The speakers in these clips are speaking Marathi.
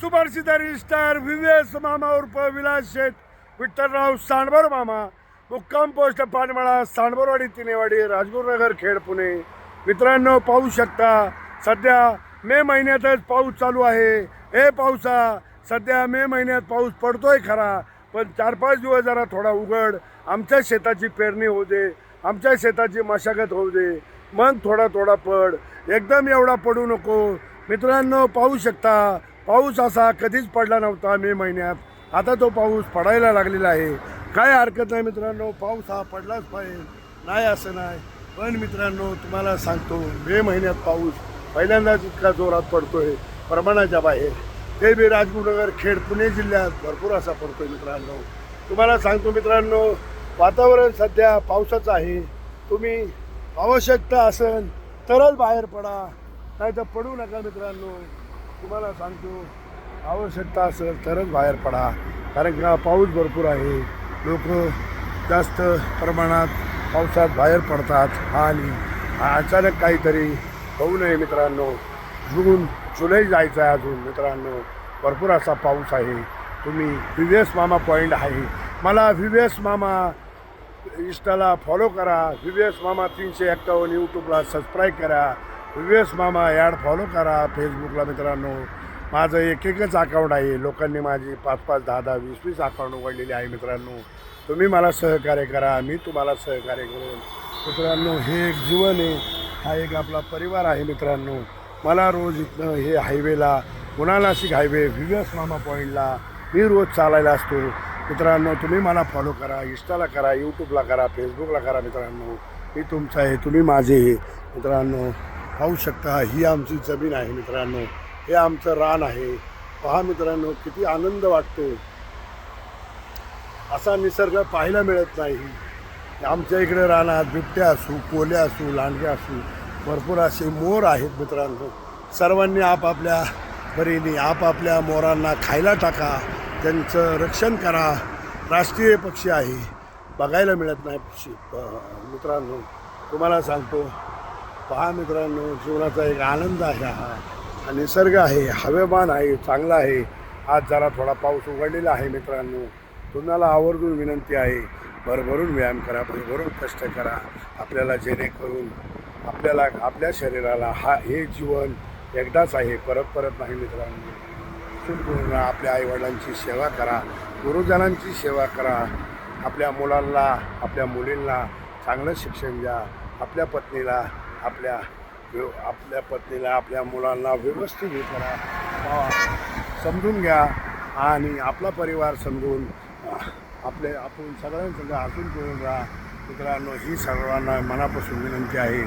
सुपरसिद्ध स्टार व्हीव्हीएस मामा उर्फ विलास शेठ विठ्ठलराव सांडभर मामा मुक्काम पोस्ट पानमळा सांडभरवाडी तिनेवाडी राजगुरुनगर खेड पुणे. मित्रांनो पाहू शकता सध्या मे महिन्यातच पाऊस चालू आहे. हे पावसा सध्या मे महिन्यात पाऊस पडतोय खरा पण चार पाच दिवस जरा थोडा उघड. आमच्या शेताची पेरणी होऊ दे आमच्या शेताची मशागत होऊ दे. मग थोडा थोडा पड. एकदम एवढा पडू नको. मित्रांनो पाहू शकता पाऊस असा कधीच पडला नव्हता मे महिन्यात. आता तो पाऊस पडायला लागलेला आहे. काय हरकत नाही मित्रांनो पाऊस हा पडलाच पाहिजे. नाही असं नाही. पण मित्रांनो तुम्हाला सांगतो मे महिन्यात पाऊस पहिल्यांदाच इतका जोरात पडतोय प्रमाणाच्या बाहेर. ते बी राजगुरुनगर खेड पुणे जिल्ह्यात भरपूर असा पडतोय मित्रांनो. तुम्हाला सांगतो मित्रांनो वातावरण सध्या पावसाचं आहे. तुम्ही आवश्यकता असेल तरच बाहेर पडा. नाही तर पडू नका मित्रांनो. तुम्हाला सांगतो आवश्यकता असेल तरच बाहेर पडा. कारण का पाऊस भरपूर आहे. लोक जास्त प्रमाणात पावसात बाहेर पडतात आणि अचानक काहीतरी होऊ नये मित्रांनो. जून जुलै जायचं आहे अजून मित्रांनो. भरपूर असा पाऊस आहे. तुम्ही व्ही एस मामा पॉईंट आहे. मला व्ही एस मामा इंस्टाला फॉलो करा. विवेस एस मामा तीनशे एक्कावन्न यूट्यूबला सबस्क्राईब करा. व्ही मामा ॲड फॉलो करा फेसबुकला मित्रांनो. माझं एक एकच अकाउंट आहे. लोकांनी माझी पाच पाच दहा दहा वीस वीस अकाउंट उघडलेली आहे मित्रांनो. तुम्ही मला सहकार्य करा. मी तुम्हाला सहकार्य करेन. मित्रांनो हे एक जीवन आहे. हा एक आपला परिवार आहे मित्रांनो. मला रोज इथनं हे हायवेला पुणा नाशिक हायवे विवेस मामा पॉईंटला मी रोज चालायला असतो. मित्रांनो तुम्ही मला फॉलो करा. इंस्टाला करा यूट्यूबला करा फेसबुकला करा मित्रांनो. मी तुमचं आहे तुम्ही माझे मित्रांनो पाहू शकता ही आमची जमीन आहे मित्रांनो. हे आमचं रान आहे. पहा मित्रांनो किती आनंद वाटतो. असा निसर्ग पाहायला मिळत नाही. आमच्या इकडे रानात बिबट्या असू कोल्या असू लांडग्या असू भरपूर असे मोर आहेत मित्रांनो. सर्वांनी आपापल्या परीने आपापल्या मोरांना खायला टाका. त्यांचं रक्षण करा. राष्ट्रीय पक्षी आहे. बघायला मिळत नाही पक्षी. मित्रांनो तुम्हाला सांगतो पहा मित्रांनो जीवनाचा एक आनंद आहे हा. हा निसर्ग आहे हवेमान आहे चांगला आहे. आज जरा थोडा पाऊस उघडलेला आहे मित्रांनो. तुम्हाला आवर्जून विनंती आहे भरभरून व्यायाम करा भरभरून कष्ट करा. आपल्याला जेणेकरून आपल्याला आपल्या शरीराला हा हे जीवन एकदाच आहे परत परत नाही मित्रांनो. संपूर्ण आपल्या आईवडिलांची सेवा करा गुरुजनांची सेवा करा. आपल्या मुलांना आपल्या मुलींना चांगलं शिक्षण द्या आपल्या पत्नीला आपल्या व्यव आपल्या पत्नीला आपल्या मुलांना व्यवस्थित हे करा. समजून घ्या आणि आपला परिवार समजून आपले आपण सगळ्यांसंग हसून करून राहा. मित्रांनो ही सर्वांना मनापासून विनंती आहे.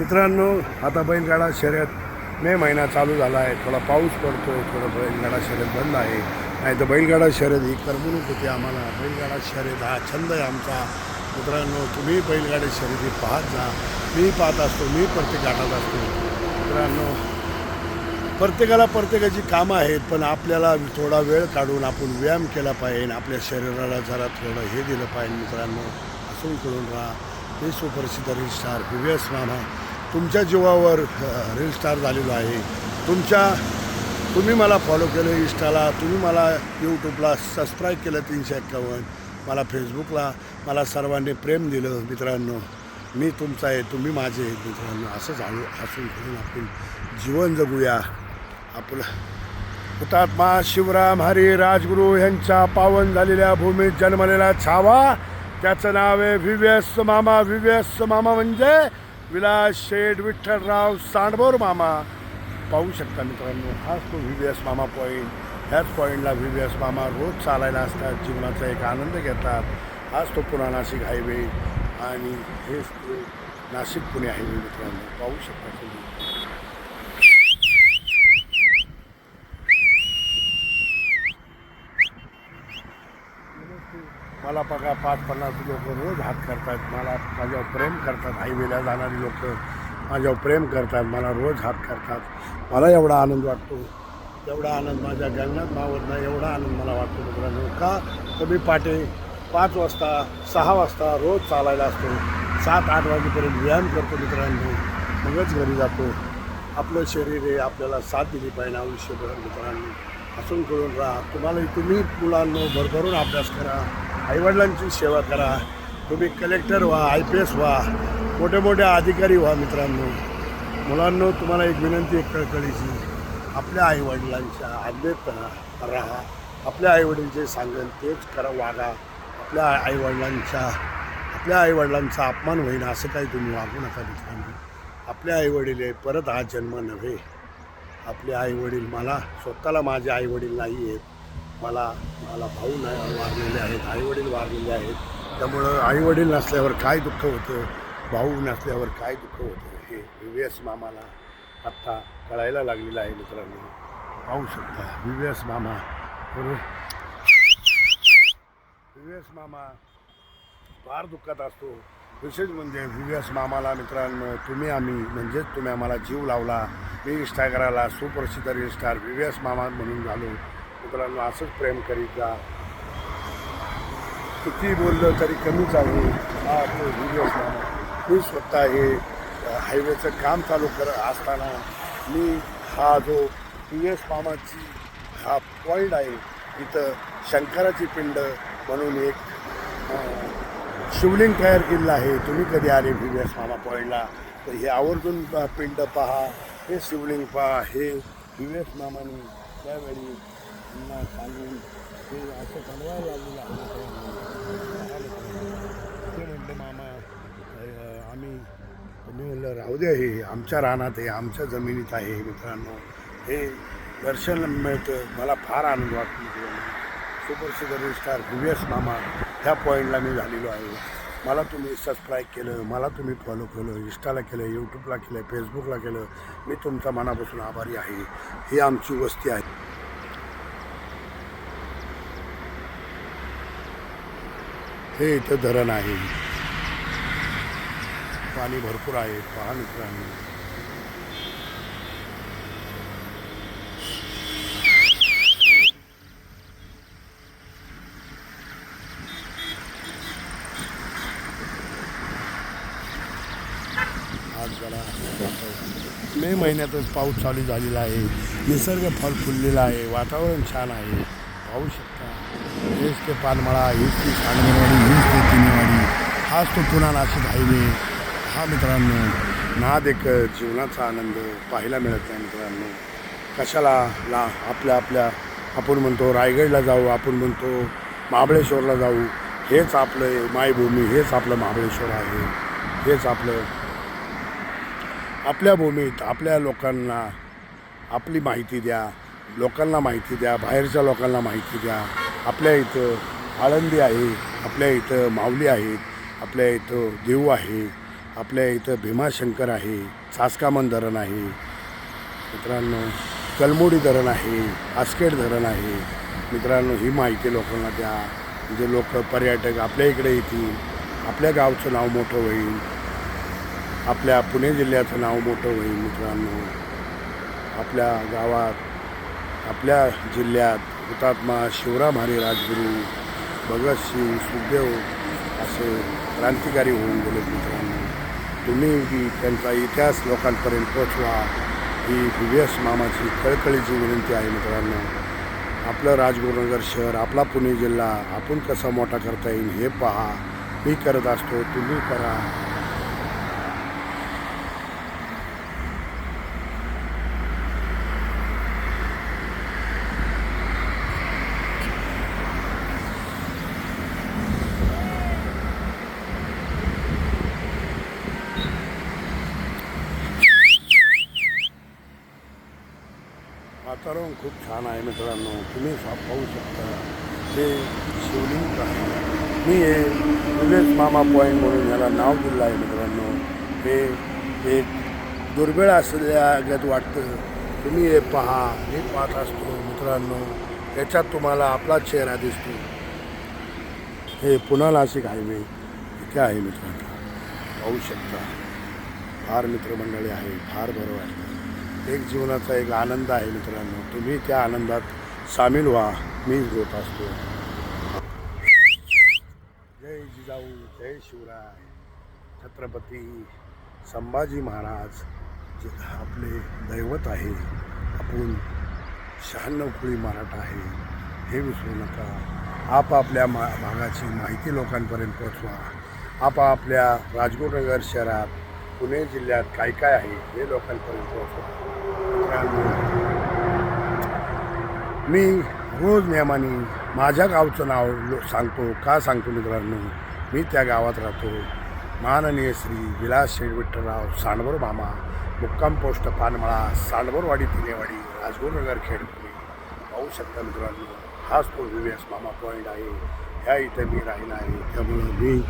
मित्रांनो आता बैलगाडा शर्यत मे महिना चालू झाला आहे. थोडा पाऊस पडतो आहे थोडं बैलगाडा शर्यत बंद आहे. नाही तर बैलगाडा शर्यत ही करमणूक होती आम्हाला. बैलगाडा शर्यत हा छंद आहे आमचा. मित्रांनो तुम्ही बैलगाडी शर्यती पाहत जा. मी पाहत असतो मी प्रत्येक गाठात असतो. मित्रांनो प्रत्येकाला प्रत्येकाची कामं आहेत पण आपल्याला थोडा वेळ काढून आपण व्यायाम केला पाहिजे. आपल्या शरीराला जरा थोडं हे दिलं पाहिजे मित्रांनो. हसून करून राहा. मी सुप्रसिद्ध reel star P V S मामा. तुमच्या जीवावर रील स्टार झालेलो आहे. तुमच्या तुम्ही मला फॉलो केलं इंस्टाला तुम्ही मला यूट्यूबला सबस्क्राईब केलं तीनशे एक्कावन्न. मला फेसबुकला मला सर्वांनी प्रेम दिलं मित्रांनो. मी तुमचा आहे तुम्ही माझे आहेत मित्रांनो. असं झालं हसून खेळून आपण जीवन जगूया. आपलं हुतात्मा शिवराम हरी राजगुरू यांच्या पावन झालेल्या भूमीत जन्मलेला छावा. त्याचं नाव आहे व्ही मामा. व्ही मामा म्हणजे विलास शेठ विठ्ठलराव सांडभोर मामा. पाहू शकता मित्रांनो हाच तो व्ही एस मामा पॉईंट ह्याच पॉईंटला व्ही व्ही एस मामा रोज चालायला असतात जीवनाचा एक आनंद घेतात. आज तो पुन्हा नाशिक हायवे आणि हे नाशिक पुणे हायवे मित्रांनो पाहू शकता तुम्ही. मला बघा पाच पन्नास लोक रोज हात करतात. मला माझ्यावर प्रेम करतात हायवेला जाणारी लोक माझ्यावर प्रेम करतात मला रोज हात करतात. मला एवढा आनंद वाटतो. एवढा आनंद माझ्या गंगात मावत नाही एवढा आनंद मला वाटतो मित्रांनो. का? तर मी पाटे पाच वाजता सहा वाजता रोज चालायला असतो. सात आठ वाजेपर्यंत व्यायाम करतो मित्रांनो. मगच घरी जातो. आपलं शरीर हे आपल्याला साथ दिली पाहिजे आयुष्यभर मित्रांनो. हसून करून राहा. तुम्हाला तुम्ही मुलांनो भरभरून अभ्यास करा. आईवडिलांची सेवा करा. तुम्ही कलेक्टर व्हा आय पी एस व्हा. मोठे मोठे अधिकारी व्हा मित्रांनो. मुलांनो तुम्हाला एक विनंती एक कळकळीची. आपल्या आईवडिलांच्या आज्ञेत राहा. आपल्या आईवडील जे सांगेल तेच करा वागा. आपल्या आईवडिलांच्या आपल्या आईवडिलांचा अपमान होईन असं काही तुम्ही वागू नका मित्रांनो. आपले आईवडील आहे परत हा जन्म नव्हे. आपले आईवडील मला स्वतःला माझे आईवडील नाही आहेत. मला मला भाऊ नाही वारलेले आहेत आईवडील वारलेले आहेत. त्यामुळं आईवडील नसल्यावर काय दुःख होतं? भाऊ नसल्यावर काय दुःख होतं? हे व्ही एस मामाला आत्ता कळायला लागलेलं आहे मित्रांनो. पाहू शकता. व्ही एस मामा. बरोबर व्ही एस मामा फार दुःखात असतो. विशेष म्हणजे व्ही एस मामाला मित्रांनो तुम्ही आम्ही म्हणजेच तुम्ही आम्हाला जीव लावला. मी इंस्टाग्राला सुप्रसिद्ध रिस्टार स्टार व्ही एस मामा म्हणून झालो. मित्रांनो असंच प्रेम करीत जा. किती बोललं तरी कमीच आहे. हा तो व्ही एस मामा. मी स्वतः हे हायवेचं काम चालू कर असताना मी हा जो पी एस मामाची हा पॉईंट आहे इथं शंकराची पिंड म्हणून एक शिवलिंग तयार केलेलं आहे. तुम्ही कधी आले पी एस मामा पॉईंटला तर हे आवर्जून पिंड पहा हे शिवलिंग पहा हे पी एस मामाने त्यावेळी सांगून हे असं बनवायला लागलेलं आहे ते म्हणले मामा अ, आम्ही मी म्हणलं राहू द्या हे आमच्या रानात आहे आमच्या जमिनीत आहे मित्रांनो. हे दर्शन मिळतं. मला फार आनंद वाटतो सुपर सुप्रसिद्ध स्टार व्ही एस मामा ह्या पॉईंटला मी झालेलो आहे. मला तुम्ही सबस्क्राईब केलं मला तुम्ही फॉलो केलं इंस्टाला केलं यूट्यूबला केलं फेसबुकला केलं मी तुमचा मनापासून आभारी आहे. ही आमची वस्ती आहे. हे इथं धरण आहे. पाणी भरपूर आहे. पहा मित्रांनो. मे महिन्यातच पाऊस चालू झालेला आहे. निसर्ग फल फुललेला आहे. वातावरण छान आहे. पाहू शकता. हेच ते पानमळा हेच ती सांगणेवाडी हेच ते किनेवाडी हाच तो पुन्हा नाशिक हायवे. हा मित्रांनो नाद एक जीवनाचा आनंद पाहायला मिळत नाही मित्रांनो. कशाला ला आपल्या आपल्या आपण म्हणतो रायगडला जाऊ आपण म्हणतो महाबळेश्वरला जाऊ हेच आपलं मायभूमी हेच आपलं महाबळेश्वर आहे. हेच आपलं आपल्या भूमीत आपल्या लोकांना आपली माहिती द्या लोकांना माहिती द्या बाहेरच्या लोकांना माहिती द्या. आपल्या इथं आळंदी आहे आपल्या इथं माऊली आहेत आपल्या इथं देऊ आहे. आपल्या इथं भीमाशंकर आहे सासकामन धरण आहे मित्रांनो कलमोडी धरण आहे आस्केट धरण आहे. मित्रांनो ही माहिती लोकांना द्या. म्हणजे लोक पर्यटक आपल्या इकडे येतील. आपल्या गावचं नाव मोठं होईल. आपल्या पुणे जिल्ह्याचं नाव मोठं होईल मित्रांनो. आपल्या गावात आपल्या जिल्ह्यात हुतात्मा शिवराम हरी राजगुरू भगतसिंग सुखदेव असे क्रांतिकारी होऊन गेले मित्रांनो. तुम्ही त्यांचा इतिहास लोकांपर्यंत पोचवा ही व्ही एस मामाची कळकळीची विनंती आहे मित्रांनो. आपलं राजगुरुनगर शहर आपला पुणे जिल्हा आपण कसा मोठा करता येईल हे पहा. मी करत असतो तुम्ही करा. वातावरण खूप छान आहे मित्रांनो. तुम्ही पाहू शकता. हे शिवलिंग आहे. मी हे विवेक मामा पॉईंट म्हणून याला नाव दिलं आहे मित्रांनो. हे एक दुर्मिळ असल्यागत वाटतं. तुम्ही हे पहा. हे पाहत असतो मित्रांनो. याच्यात तुम्हाला आपला चेहरा दिसतो. हे पुन्हा नाशिक हायवे इथे आहे मित्रांनो. पाहू शकता. फार मित्रमंडळी आहे. फार बरं वाटतं. एक जीवनाचा एक आनंद आहे मित्रांनो. तुम्ही त्या आनंदात सामील व्हा. मी होत असतो. जय जिजाऊ जय शिवराय. छत्रपती संभाजी महाराज जे आपले दैवत आहे. आपण शहाण्णव कुळी मराठा आहे. हे विसरू नका. आपापल्या मा भागाची माहिती लोकांपर्यंत पोचवा आपापल्या राजगुरुनगर शहरात पुणे जिल्ह्यात काय काय आहे हे लोकांपर्यंत पोचवा मी रोज नियमाने माझ्या गावचं नाव लो सांगतो का सांगतो मित्रांनो? मी त्या गावात राहतो. माननीय श्री विलास शेठ विठ्ठलराव सांडभर मामा मुक्काम पोस्ट पानमळा सांडभरवाडी तिनेवाडी राजगुरुनगर खेडपुणे पाहू शकता मित्रांनो हाच तो व्ही एस मामा पॉईंट आहे. ह्या इथे मी राहिला आहे. त्यामुळे मी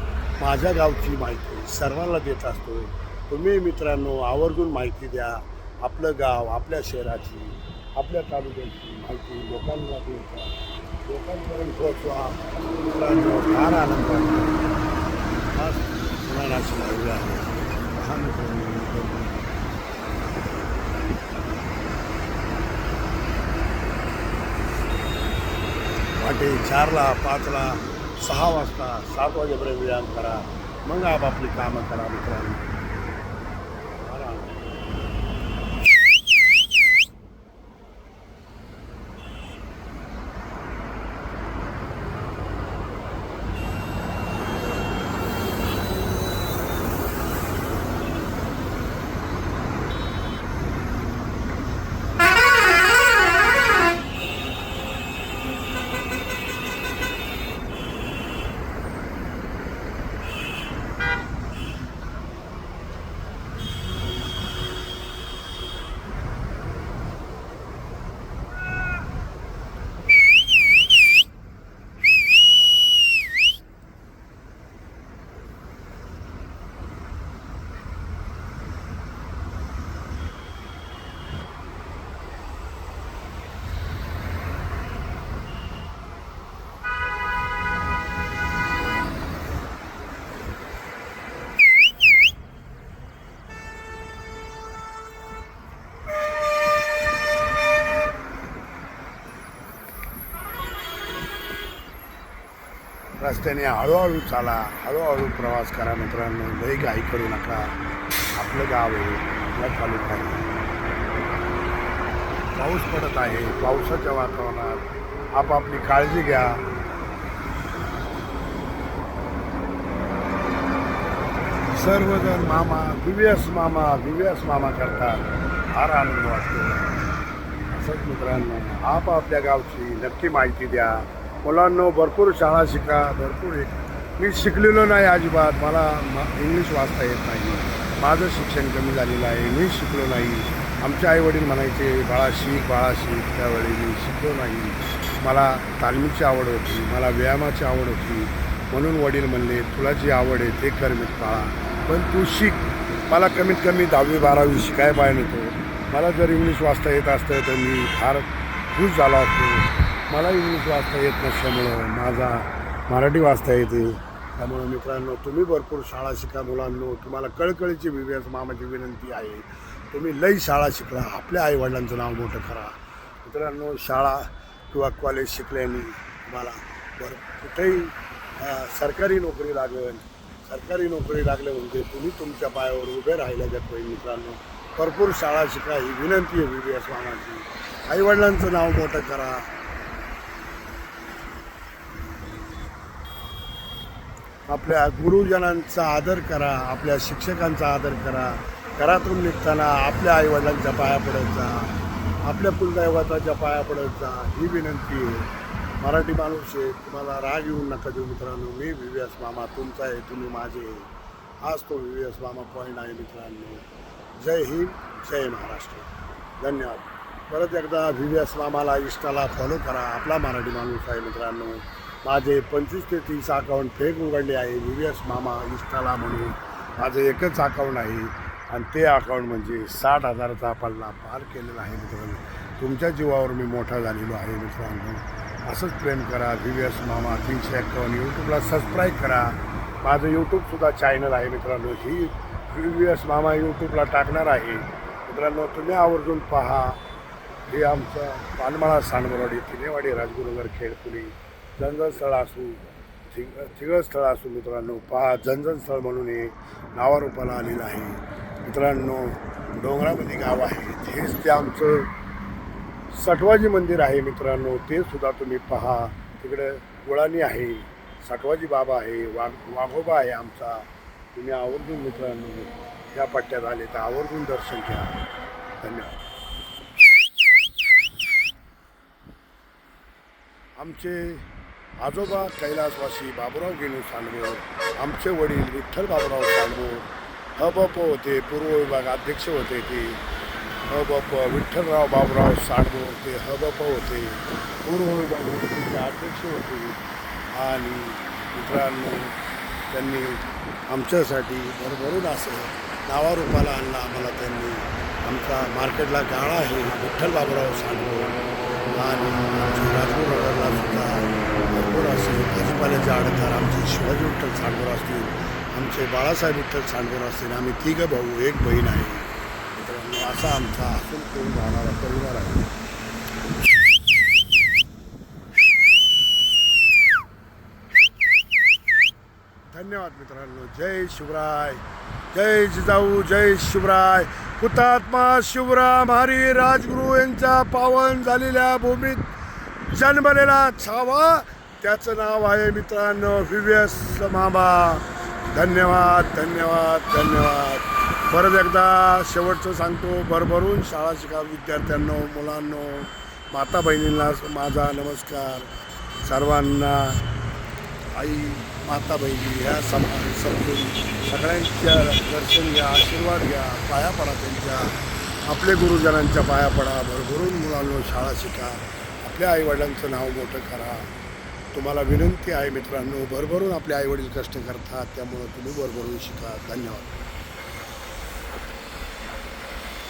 माझ्या गावची माहिती सर्वांना देत असतो. तुम्ही मित्रांनो आवर्जून माहिती द्या. आपलं गाव आपल्या शहराची आपल्या तालुक्याची माहिती लोकांना देता. लोकांपर्यंत पोहोचवा. मित्रांनो फार आनंद वाटतो खास कुणाला आहे. लहान पहाटे चारला पाचला सहा वाजता सात वाजेपर्यंत व्यायाम करा. मग आपापली कामं करा मित्रांनो फार आनंद. रस्त्याने हळूहळू चाला हळूहळू प्रवास करा मित्रांनो लई घाई करू नका. आपलं गाव आहे आपला तालुका आहे पाऊस पडत आहे पावसाच्या वातावरणात. आपापली काळजी घ्या. सर्वजण मामा दिव्यस मामा दिव्यास मामा करतात. फार आनंद वाटतो. असंच मित्रांनो आपापल्या गावची नक्की माहिती द्या. मुलांना भरपूर शाळा शिका भरपूर एक. मी शिकलेलो नाही अजिबात. मला म- इंग्लिश वाचता येत नाही. माझं शिक्षण कमी झालेलं आहे. मी शिकलो नाही. आमचे आईवडील म्हणायचे बाळा शिक बाळा शिक. त्यावेळी मी शिकलो नाही. मला तालमीची आवड होती. मला व्यायामाची आवड होती. म्हणून वडील म्हणले तुला जी आवड आहे ते कर मी बाळा. पण तू शिक. मला कमीत कमी दहावी बारावी शिकाय पाहिजे होतो. मला जर इंग्लिश वाचता येत असतं तर मी फार खुश झालो असतो. मला इंग्लिश वाचता येत नसल्यामुळं माझा मराठी वाचता येते. त्यामुळं मित्रांनो तुम्ही भरपूर शाळा शिका मुलांनो. तुम्हाला कळकळीची विवेक मामाची विनंती आहे. तुम्ही लई शाळा शिकला. आपल्या आईवडिलांचं नाव मोठं करा. मित्रांनो शाळा किंवा कॉलेज शिकल्याने तुम्हाला बर कुठेही सरकारी नोकरी लागेल. सरकारी नोकरी लागले म्हणजे तुम्ही तुमच्या पायावर उभे राहिल्याच्या पाहिजे मित्रांनो. भरपूर शाळा शिका ही विनंती आहे व्ही एस मामाची. आईवडिलांचं नाव मोठं करा. आपल्या गुरुजनांचा आदर करा आपल्या शिक्षकांचा आदर करा. घरातून निघताना आपल्या आईवडिलांच्या पाया पडत जा. आपल्या कुलदैवताच्या पाया पडत जा. ही विनंती आहे. मराठी माणूस आहे. तुम्हाला राग येऊन नका देऊ मित्रांनो. मी व्ही व्ही एस मामा. तुमचा आहे. तुम्ही माझे आहे. हाच तो व्ही व्ही एस मामा पॉईंट आहे मित्रांनो. जय हिंद. जय महाराष्ट्र. धन्यवाद. परत एकदा व्ही व्ही एस मामाला इष्टाला फॉलो करा. आपला मराठी माणूस आहे मित्रांनो. माझे पंचवीस ते तीस अकाउंट फेक उघडले आहे व्ही एस मामा इष्टाला म्हणून. माझं एकच अकाउंट आहे आणि ते अकाउंट म्हणजे साठ हजाराचा पल्ला पार केलेला आहे मित्रांनो. तुमच्या जीवावर मी मोठा झालेलो आहे मित्रांनो. असंच प्रेम करा व्ही व्ही एस मामा तीनशे अकाउंट यूट्यूबला सबस्क्राईब करा. माझं यूट्यूबसुद्धा चॅनल आहे मित्रांनो. ही व्ही व्ही एस मामा यूट्यूबला टाकणार आहे. मित्रांनो तुम्ही आवर्जून पहा. हे आमचं पानमाळा सांडबरवाडी तिनेवाडी राजगुरुनगर खेळपुरी जनजनस्थळ असू थिग थिगळस्थळ असू मित्रांनो पहा जनजनस्थळ म्हणून हे नावारूपाला आलेलं आहे. मित्रांनो डोंगरामध्ये गाव आहे. हेच ते आमचं सटवाजी मंदिर आहे मित्रांनो. ते सुद्धा तुम्ही पहा. तिकडे गुळाणी आहे. सटवाजी बाबा आहे. वाघ वाघोबा आहे आमचा. तुम्ही आवर्जून मित्रांनो या पट्ट्यात आले तर आवर्जून दर्शन घ्या. धन्यवाद. आमचे आजोबा कैलासवासी बाबुराव गेणू सांडवोर आमचे वडील विठ्ठल बाबुराव सांडवोर हबप होते पूर्व विभाग अध्यक्ष होते ते. हबप विठ्ठलराव बाबुराव सांडवोर ते हबप होते पूर्व विभाग अध्यक्ष होते. आणि मित्रांनो त्यांनी आमच्यासाठी भरभरून असं नावारूपाला आणला आम्हाला त्यांनी. आमचा मार्केटला गाळा आहे विठ्ठल बाबुराव सांडवोर आणि आमच्या नगरला सुद्धा भरपूर असे भाजीपाल्याचे आडकार आमचे शिवाजी विठ्ठल सांडवर असतील आमचे बाळासाहेब विठ्ठल सांडवर असतील आम्ही तिघं भाऊ एक बहीण आहे. मित्रांनो असा आमचा असून करून राहणारा परिवार आहे. धन्यवाद मित्रांनो जय शिवराय. जय जिजाऊ जय शिवराय. हुतात्मा शिवराम हरी राजगुरू यांच्या पावन झालेल्या भूमीत जन्मलेला छावा त्याचं नाव आहे मित्रांनो व्हीव्यस मामा धन्यवाद धन्यवाद धन्यवाद. परत एकदा शेवटचं सांगतो भरभरून शाळा शिका विद्यार्थ्यांनो मुलांनो माता बहिणींना माझा नमस्कार. सर्वांना आई माता बहिणी ह्या समा समजून सगळ्यांच्या दर्शन घ्या आशीर्वाद घ्या पाया पडा त्यांच्या. आपले गुरुजनांच्या पाया पडा भरभरून मुलांनो शाळा शिका. आपल्या आईवडिलांचं नाव मोठं करा. तुम्हाला विनंती आहे मित्रांनो भरभरून आपले आईवडील कष्ट करतात त्यामुळं तुम्ही भरभरून शिका. धन्यवाद.